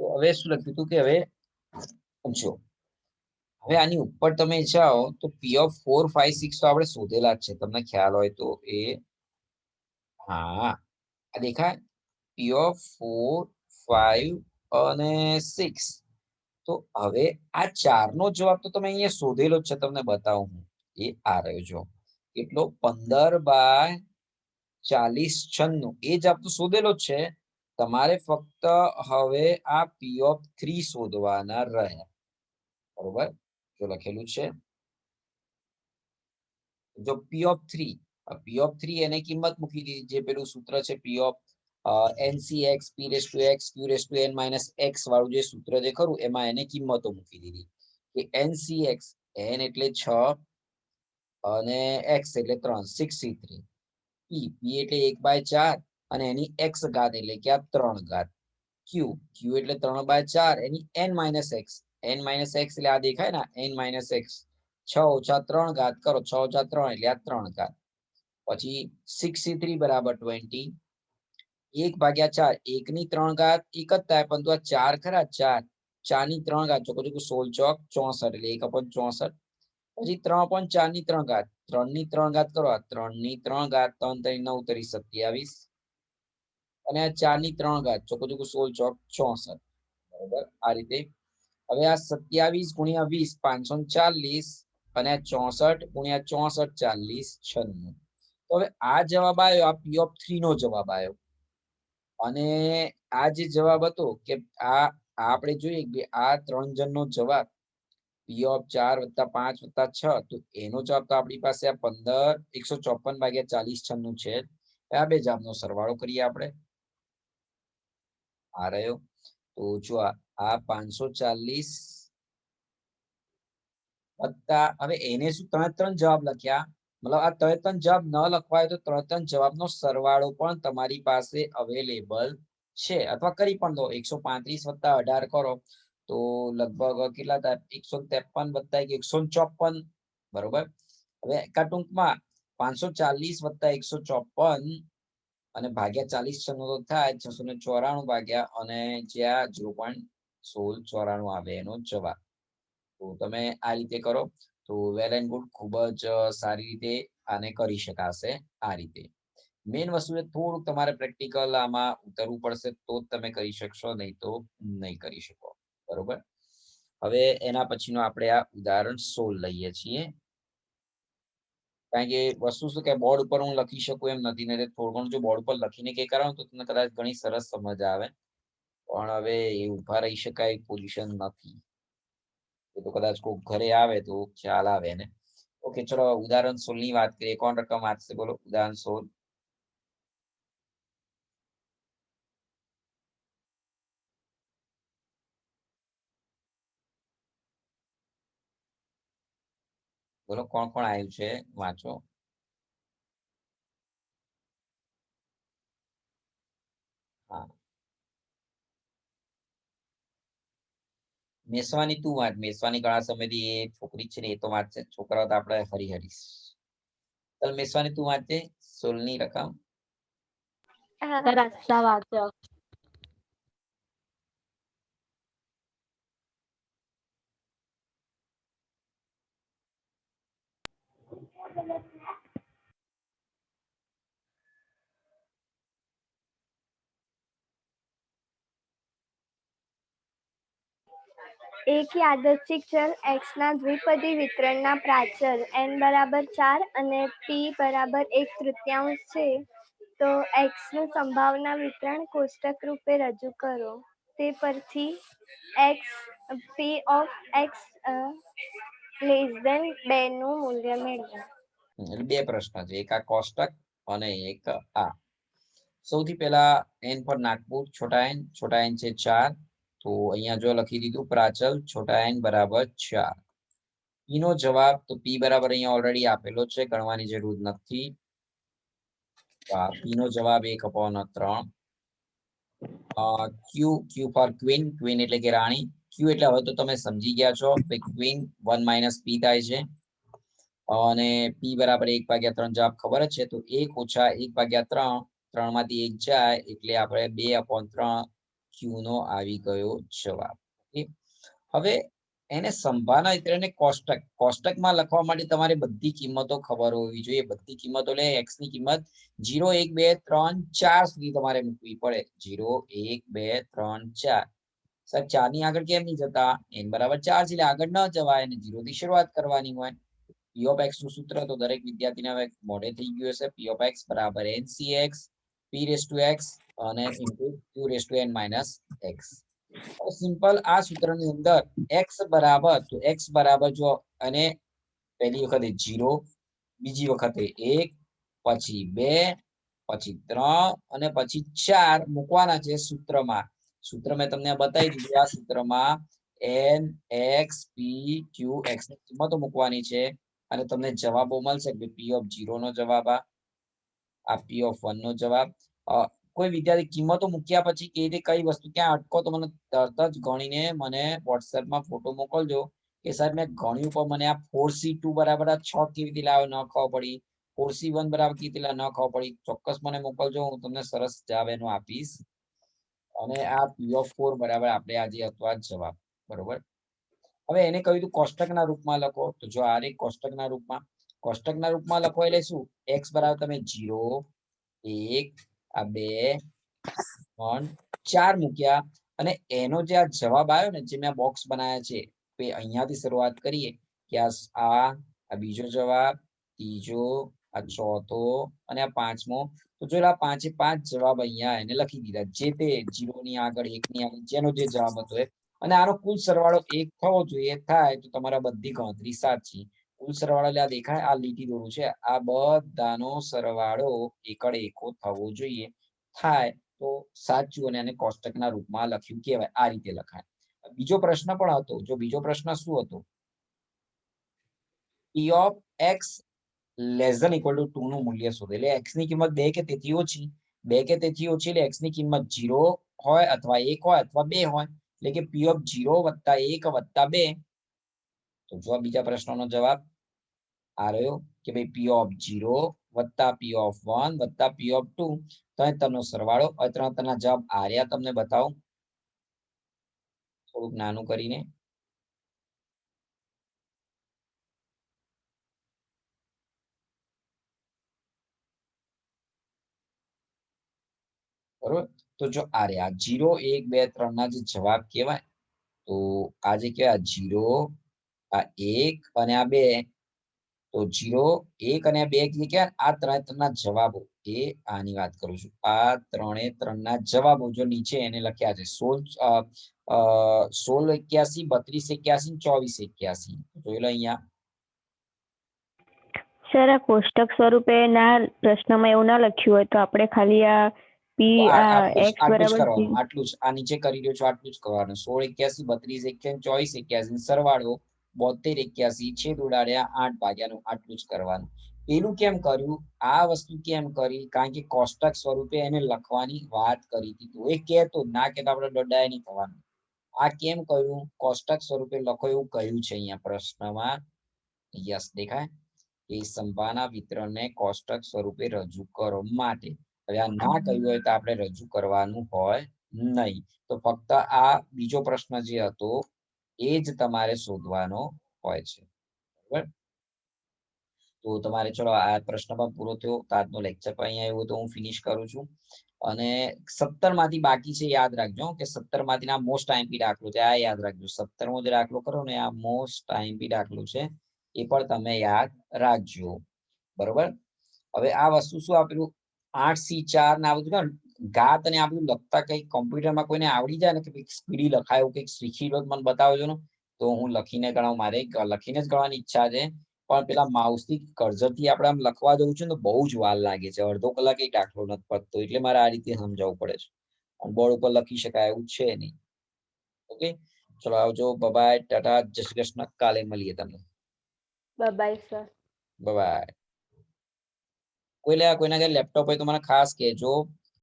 તો હવે શું લખ્યું હતું કે હવે જો હવે આની ઉપર તમે જાઓ તો P of four five six તો આપણે શોધેલા જ છે. તમને ખ્યાલ હોય તો એ હા, આ દેખાય. પી ઓફ ફોર ફાઈવ અને સિક્સ તો હવે આ ચારનો જવાબ તો તમે અહીંયા શોધેલો જ છે. તમને બતાવું હું. એ આ રહ્યો જો કેટલો? પંદર બાય ચાલીસ છન્નું. એ જવાબ તો શોધેલો જ છે. તમારે ફક્ત હવે આ પી ઓફ થ્રી શોધવાના રહ્યા બરોબર? જો લખેલું છે. જો P of three P of three એને કિંમત મૂકી દીધી. જે પેલું સૂત્ર છે P of n C x P raise to x Q raise to n minus x વાળું જે સૂત્ર જે ખરું, એમાં એને કિંમતો મૂકી દીધી. કે એનસીએક્સ એન એટલે છ, અને એક્સ એટલે ત્રણ six C three P P એટલે એક બાય ચાર અને એની એક્સ ઘાત એટલે કે આ ત્રણ ઘાત. ક્યુ ક્યુ એટલે ત્રણ બાય ચાર, એની n minus x n minus x એટલે આ દેખાય ને એન માઇનસ એક્સ છ ઓછા ત્રણ ઘાત કરો, છ ઓછા ત્રણ એટલે આ ત્રણ ઘાત. પછી સિક્સટી થ્રી બરાબર ટ્વેન્ટી એક ભાગ્યા ચાર એક ની ત્રણ ઘાત એક જ થાય પરંતુ આ ચાર ખરા, ચાર. ચારની ત્રણ ઘાત ચોકો ચોખ્ખું સોળ ચોક ચોસઠ એટલે એક અપન ચોસઠ. પછી ત્રણ પોઈન્ટ ચારની ત્રણ ઘાત. ત્રણની ત્રણ ઘાત કરો ત્રણની ત્રણ ઘાત, ત્રણ ત્રણ, નવ તરી સત્યાવીસ. અને આ ચારની ત્રણ ઘાત, ચોકો ચોકો સોળ ચોક ચોસઠ. બરોબર? આ રીતે. હવે આ સત્યાવીસ ગુણ્યા વીસ, પાંચસો ચાલીસ અને ચોસઠ ગુણ્યા ચોસઠ, ચાલીસ, છન્નું. તો હવે આ જવાબ આવ્યો, આ પી ઓફ થ્રી નો જવાબ આવ્યો. અને આ જે જવાબ હતો કે આ આપણે જોઈએ કે આ ત્રણ જણનો જવાબ પી ઓફ ચાર વત્તા પાંચ વત્તા છ, તો એનો જવાબ તો આપણી પાસે આ પંદર, એકસો ચોપન ભાગ્યા ચાલીસ છન્નું છે. આ બે જવાબનો સરવાળો કરીએ આપણે. આ રહ્યો. તો જો આ પાંચસો ચાલીસ વત્તા, હવે એને શું ત્રણ ત્રણ જવાબ લખ્યા? મતલબ આ ત્રણ ત્રણ જવાબ ન લખવાય તો ત્રણ ત્રણ જવાબનો સરવાળો પણ તમારી પાસે અવેલેબલ છે. અથવા કરી પણ દો. એકસો પાંત્રીસ વત્તા અઢાર કરો. તો લગભગ કેટલા થાય? એકસો ત્રેપન વત્તા એકસો ચોપન. બરોબર? હવે ટૂંકમાં પાંચસો ચાલીસ વત્તા એકસો ચોપન અને ભાગ્યા ચાલીસ છન્નું તો થાય છસો ને ચોરાણું ભાગ્યા અને જ્યાં જીરો પોઈન્ટ સોળ ચોરાણું આવે એનો જવાબ. તો તમે આ રીતે કરો. તો વેલ એન્ડ ગુડ ખૂબ જ સારી રીતે આને કરી શકાશે આ રીતે. મેઇન વસ્તુ છે થોડુંક તમારે પ્રેક્ટિકલ આમાં ઉતરવું પડશે તો જ તમે કરી શકશો, નહીં તો નહીં કરી શકો. બરોબર? હવે એના પછીનો આપણે આ ઉદાહરણ સોળ લઈએ છીએ. કારણ કે વસ્તુ શું કે બોર્ડ ઉપર હું લખી શકું એમ નથી. ને થોડું ઘણું જો બોર્ડ ઉપર લખીને કે કરાવું તો તમને કદાચ ઘણી સરસ સમજ આવે. પણ હવે એ ઊભા રહી શકાય પોઝિશન નથી. એ તો કદાચ કોઈ ઘરે આવે તો ખ્યાલ આવે ને ઓકે ચલો ઉદાહરણ સોળની વાત કરીએ. કોણ રકમ વાંચશે બોલો. ઉદાહરણ સોળ. બોલો, કોણ કોણ આવ્યું છે? વાંચો. મેસવાની તું વાંચ. મેસવાની ઘણા સમયથી એ છોકરી છે ને, એ તો વાંચે. છોકરાઓ તો આપણે હરી હરીશ ચાલ, મેસવાની તું વાંચે સોલની રકમ. રસ્તા વાંચો. એક યાદચ્છિક ચલ, x ના દ્વિપદી વિતરણના પ્રાચલ, n બરાબર ચાર અને p બરાબર એક તૃતીયાંશ છે. તો x નું સંભાવના વિતરણ કોષ્ટક રૂપે રજૂ કરો. તે પરથી x, p of x less than બે નું મૂલ્ય મેળવો. એટલે બે પ્રશ્ન છે. એક આ કોષ્ટક અને એક આ. સૌથી પહેલા એન પર નાગપુર છોટા એન છોટા એન છે ચાર. તો અહીંયા જો લખી દીધું, પ્રાચલ છોટા એન બરાબર ચાર. ઈનો જવાબ તો પી બરાબર અહીંયા ઓલરેડી આપેલો છે, ગણવાની જરૂર નથી. પી નો જવાબ એક અપોન ત્રણ. Q Q for queen queen એટલે કે રાણી. ક્યુ એટલે હવે તો તમે સમજી ગયા છો ક્વીન વન માઇનસ પી થાય છે. અને પી બરાબર એક ભાગ્યા ત્રણ જવાબ ખબર જ છે, તો એક ઓછા એક ભાગ્યા ત્રણ ત્રણમાંથી એક જાય એટલે આપણે બે અપોન ત્રણ ક્યુ આવી ગયો જવાબ. હવે એને સંભાવના વિતરણને કોષ્ટક, કોષ્ટકમાં લખવા માટે તમારે બધી કિંમતો ખબર હોવી જોઈએ. બધી કિંમતો એટલે એક્સની કિંમત જીરો, એક, બે, ત્રણ, ચાર સુધી તમારે મૂકવી પડે. જીરો, એક, બે, ત્રણ, ચાર. સાહેબ ચારની આગળ કેમ નહીં જતા? એન બરાબર ચાર છે એટલે આગળ ન જવાય અને જીરો થી શરૂઆત કરવાની હોય. પી ઓફ એક્સનું સૂત્ર તો દરેક વિદ્યાર્થીને હવે મોડે થઈ ગયું હશે. પી ઓફ એક્સ બરાબર n C x P raise to x અને into Q raise to n minus x simple આ સૂત્રની અંદર એક્સ બરાબર, તો એક્સ બરાબર જો અને પહેલી વખતે જીરો બીજી વખતે એક, પછી બે, પછી ત્રણ અને પછી ચાર મૂકવાના છે સૂત્રમાં. સૂત્ર મેં તમને બતાવી દીધું, આ સૂત્રમાં એન એક્સ પી ક્યુ એક્સની કિંમતો મૂકવાની છે. અને તમને જવાબો મળશે કે પી ઓફ જીરો નો જવાબ આ પી ઓફ વન નો જવાબ. કોઈ વિદ્યાર્થી કિંમતો મૂક્યા પછી કે કઈ વસ્તુ ક્યાં અટકો તો મને તરત જ ગણીને મને વોટ્સએપમાં ફોટો મોકલજો કે સાહેબ મેં ગણ્યું પણ મને આ ફોર સી ટુ બરાબર આ કેવી રીતે લાવ્યો ન ખબર પડી. ફોર સી વન બરાબર કેવી રીતે ન ખબર પડી. ચોક્કસ મને મોકલજો, હું તમને સરસ જવાબ એનો આપીશ. અને આ પી ઓફ ફોર બરાબર આપણે આજે હતો જવાબ, બરોબર? હવે એને કહ્યું હતું કોષ્ટકના રૂપમાં લખો. તો જો આ રે કોષ્ટકના રૂપમાં કોષ્ટકના રૂપમાં લખો એટલે શું? એક્સ બરાબર તમે જીરો એક આ બે, ત્રણ, ચાર મૂક્યા અને એનો જે આ જવાબ આવ્યો ને જે મેં બોક્સ બનાવ્યા છે, તે અહીંયાથી શરૂઆત કરીએ કે આ આ બીજો જવાબ, ત્રીજો, આ ચોથો અને આ પાંચમો. તો જો આ પાંચે પાંચ જવાબ અહીંયા એને લખી દીધા. જે તે જીરો ની આગળ એક ની આગળ, જેનો જે જવાબ હતો અને આનો કુલ સરવાળો એક થવો જોઈએ. થાય તો તમારા બધી ગણતરી સાચી. કુલ સરવાળો એટલે આ દેખાય? આ લીટી દોરું છે. આ બધાનો સરવાળો એકડ એકો થવો જોઈએ. થાય તો સાચું અને આને કોષ્ટકના રૂપમાં લખ્યું કહેવાય. આ રીતે લખાય. બીજો પ્રશ્ન પણ હતો. જો બીજો પ્રશ્ન શું હતો? P of x less than equal to two નું મૂલ્ય શોધે. એટલે x ની કિંમત બે કે તેથી ઓછી? બે કે તેથી ઓછી એટલે x ની કિંમત 0 હોય અથવા એક હોય અથવા બે હોય. એટલે કે p ઓફ 0 વત્તા એક વત્તા બે. તો જો બીજા પ્રશ્નનો જવાબ આ રહ્યો કે ભાઈ પી ઓફ ઝીરો વત્તા પી ઓફ વન વત્તા પી ઓફ ટુ તો તમને સરવાળો ત્રણ ત્રણના જવાબ આ રહ્યા તમને બતાવું. થોડુંક નાનું કરીને. બરોબર? તો જો આ રહ્યા જીરો એક, બે, ત્રણ ના જે જવાબ કહેવાય, તો આજે કહેવાય જીરો આ એક અને આ બે તો જીરો એક અને બે કહેવાય આ ત્રણે ત્રણના જવાબો એ આની વાત કરું છું. આ ત્રણે ત્રણના જવાબો જો નીચે એને લખ્યા છે. સોળ સોળ એક્યાસી બત્રીસ એક્યાસી ચોવીસ એક્યાસી. જોઈ લો અહીંયા. સર આ કોષ્ટક સ્વરૂપે ના પ્રશ્નમાં એવું ના લખ્યું હોય તો આપણે ખાલી આ પી એક્સ બરાબર આટલું જ આ નીચે કરી રહ્યો છું આટલું જ કરવાનું. સોળ એક્યાસી બત્રીસ એક્યાસી ચોવીસ એક્યાસી. સરવાળો બોતેર એક્યાસી છેદ ઉડાડ્યા આઠ ભાગ્યાનું આટલું જ કરવાનું. પેલું કેમ કર્યું? આ વસ્તુ કેમ કરી? કારણ કે કોષ્ટક સ્વરૂપે એને લખવાની વાત કરી હતી. એ કહેતો ના કે આપણે દડાય નહીં થવાનું. આ કેમ કર્યું? કોષ્ટક સ્વરૂપે લખો એવું કહ્યું છે અહીંયા પ્રશ્નમાં. યસ, દેખાય. એ સંભાના વિતરણને કોષ્ટક સ્વરૂપે રજૂ કરો માટે. હવે આ ના કહ્યું હોય તો આપણે રજૂ કરવાનું હોય નહીં. તો ફક્ત આ બીજો પ્રશ્ન જે હતો એ જ તમારે શોધવાનો હોય છે. બરાબર? તો તમારે ચલો આ પ્રશ્ન પણ પૂરો થયો. તો આજનો લેક્ચર પણ અહીંયા આવ્યો તો હું ફિનિશ કરું છું. અને સત્તરમાંથી બાકી છે યાદ રાખજો કે સત્તરમાંથી આ મોસ્ટ આઈમ્પી દાખલો છે. આ યાદ રાખજો. સત્તર મો જે દાખલો કરો ને આ મોસ્ટ આઈમ્પી દાખલો છે એ પણ તમે યાદ રાખજો. બરોબર? હવે આ વસ્તુ શું આપેલું? આઠ સી ચાર ને બધું ઘાત અને આ બધું લખતા કઈ કોમ્પ્યુટરમાં કોઈને આવડી જાય ને કે સ્પીડી લખાય એવું કંઈક શીખી લો મને બતાવજો ને. તો હું લખીને ગણાવું મારે લખીને જ ગણવાની ઈચ્છા છે. પણ પેલા mouse થી cursor થી આપણે આમ લખવા જવું છે ને તો બહુ જ વાર લાગે છે. અડધો કલાક એ દાખલો નથી પડતો એટલે મારે આ રીતે સમજાવવું પડે છે. બોર્ડ ઉપર લખી શકાય એવું છે નહીં. ઓકે? ચલો આવજો બાય ટાટા. જય શ્રી કૃષ્ણ. કાલે મળીએ તમને. બાય સર બાય કોઈ લે કોઈના ઘરે લેપટોપ હોય તો મને ખાસ કહેજો.